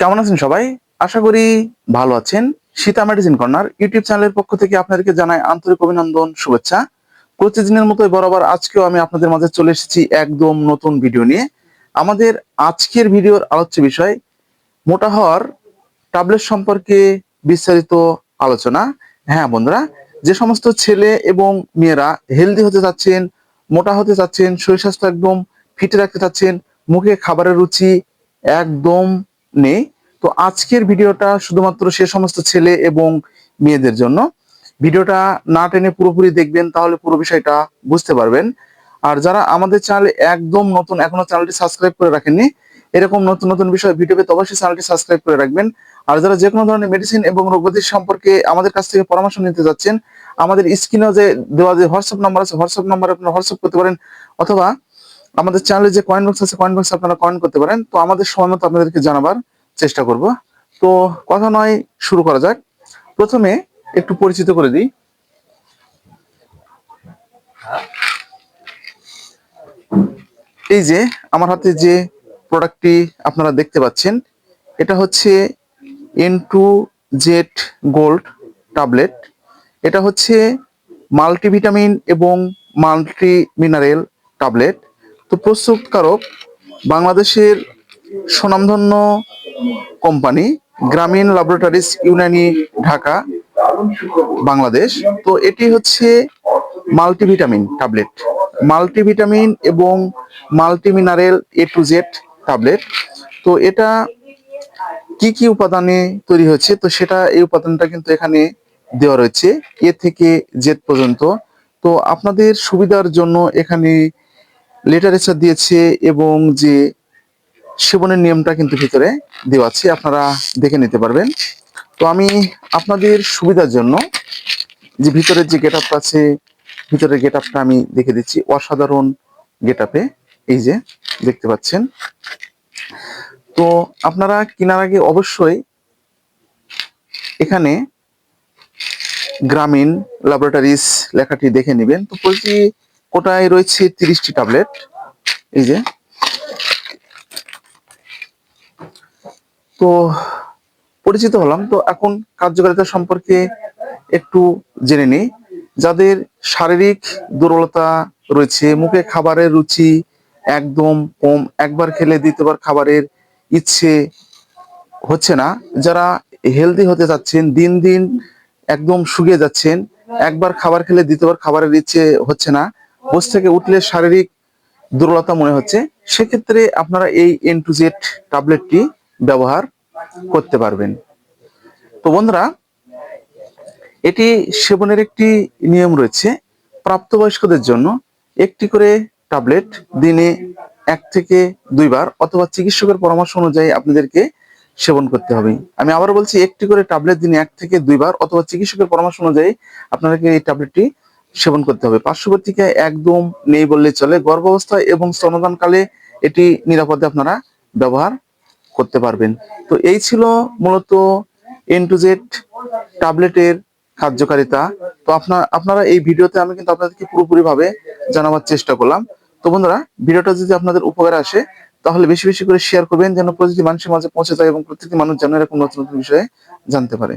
কেমন আছেন সবাই? আশা করি ভালো আছেন। সীতা মেডিসিন কর্নার ইউটিউব চ্যানেলের পক্ষ থেকে আপনাদেরকে জানাই আন্তরিক অভিনন্দন, শুভেচ্ছা। প্রতিদিনের মতোই বরাবর আজকেও আমি আপনাদের মাঝে চলে এসেছি একদম নতুন ভিডিও নিয়ে। আমাদের আজকের ভিডিওর আলোচ্য বিষয়, মোটা হওয়ার ট্যাবলেট সম্পর্কে বিস্তারিত আলোচনা। হ্যাঁ বন্ধুরা, যে সমস্ত ছেলে এবং মেয়েরা হেলদি হতে চাচ্ছেন, মোটা হতে চাচ্ছেন, শরীর স্বাস্থ্য একদম ফিটে রাখতে চাচ্ছেন, মুখে খাবারের রুচি একদম নেই। তো আজকের ভিডিওটা শুধুমাত্র সে সমস্ত ছেলে এবং মেয়েদের জন্য। ভিডিওটা না টেনে পুরোপুরি দেখবেন, তাহলে পুরো বিষয়টা বুঝতে পারবেন। আর যারা আমাদের চ্যানেলে একদম নতুন, এখনও চ্যানেলটি সাবস্ক্রাইব করে রাখেননি, এরকম নতুন নতুন বিষয় ভিডিও পেতে অবশ্যই চ্যানেলটি সাবস্ক্রাইব করে রাখবেন। আর যারা যে কোনো ধরনের মেডিসিন এবং রোগব্যাধি সম্পর্কে আমাদের কাছ থেকে পরামর্শ নিতে যাচ্ছেন, আমাদের স্ক্রিনে যে দেওয়া যে হোয়াটসঅ্যাপ নাম্বার আছে হোয়াটসঅ্যাপ নাম্বার আপনারা হোয়াটসঅ্যাপ করতে পারেন, অথবা আমাদের চ্যানেলে যে কয়েন বক্স আছে কয়েন বক্স আপনারা কয়েন করতে পারেন। তো আমাদের সময় মতো আপনাদেরকে জানাবার চেষ্টা করব। তো কথা নয়, শুরু করা যাক। প্রথমে একটু পরিচিত করে দিই। এই যে আমার হাতে যে প্রোডাক্টটি আপনারা দেখতে পাচ্ছেন, এটা হচ্ছে N to Z gold tablet এটা হচ্ছে মাল্টিভিটামিন এবং মাল্টি মিনারেল ট্যাবলেট তো প্রস্তুতকারক বাংলাদেশের সুনামধন্য কোম্পানি গ্রামীণ ল্যাবরেটরিজ ইউনানি ঢাকা, বাংলাদেশ। তো এটি হচ্ছে মাল্টিভিটামিন ট্যাবলেট। মাল্টিভিটামিন এবং multimineral A to Z tablet. তো এটা কি কি উপাদানে তৈরি হচ্ছে তো সেটা এই উপাদানটা কিন্তু এখানে দেওয়া রয়েছে, এ থেকে জেড পর্যন্ত। তো আপনাদের সুবিধার জন্য এখানে লিটারেচার দিয়েছে এবং যে সেবনের নিয়মটা কিন্তু ভিতরে দেওয়া আছে, আপনারা দেখে নিতে পারবেন। তো আমি আপনাদের সুবিধার জন্য যে ভিতরের যে গেট আপটা আছে, ভিতরের গেট আপটা আমি দেখে দিচ্ছি। অসাধারণ গেট আপে এই যে দেখতে পাচ্ছেন। তো আপনারা কেনার আগে অবশ্যই এখানে গ্রামীণ ল্যাবরেটরিজ লেখাটি দেখে নেবেন। তো প্রতি কোটায় রয়েছে তিরিশটি ট্যাবলেট। এই যে। তো পরিচিত হলাম। তো এখন কার্যকারিতা সম্পর্কে একটু জেনে নিই। যাদের শারীরিক দুর্বলতা রয়েছে, মুখে খাবারের রুচি একদম কম, একবার খেলে দ্বিতীয়বার খাবারের ইচ্ছে হচ্ছে না। যারা হেলদি হতে যাচ্ছেন দিন দিন একদম শুকিয়ে যাচ্ছেন, একবার খাবার খেলে দ্বিতীয়বার খাবারের ইচ্ছে হচ্ছে না। বসে থেকে উঠলে শারীরিক দুর্বলতা মনে হচ্ছে, সেক্ষেত্রে আপনারা এই এন টু জেড ট্যাবলেটটি ব্যবহার করতে পারবেন। তো বন্ধুরা, এটি সেবনের একটি নিয়ম রয়েছে, প্রাপ্তবয়স্কদের জন্য একটি করে ট্যাবলেট দিনে এক থেকে দুইবার অথবা চিকিৎসকের পরামর্শ অনুযায়ী আপনাদেরকে সেবন করতে হবে। আমি আবার বলছি, একটি করে ট্যাবলেট দিনে এক থেকে দুইবার অথবা চিকিৎসকের পরামর্শ অনুযায়ী আপনাদেরকে এই ট্যাবলেটটি সেবন করতে হবে। পার্শ্ববর্তীকে একদম নেই বললে চলে। গর্ভাবস্থায় এবং স্তনদানকালে এটি নিরাপদে আপনারা ব্যবহার করতে পারবেন। তো এই ছিল মূলত এন টু জেড ট্যাবলেটের কার্যকারিতা। তো আপনার আপনারা এই ভিডিওতে আমি কিন্তু আপনাদেরকে পুরোপুরিভাবে জানাবার চেষ্টা করলাম। তো বন্ধুরা, ভিডিওটা যদি আপনাদের উপকারে আসে, তাহলে বেশি বেশি করে শেয়ার করবেন যেন প্রতিটি মানুষের মাঝে পৌঁছে যায় এবং প্রত্যেকটি মানুষ যেন এরকম নতুন নতুন বিষয়ে জানতে পারে।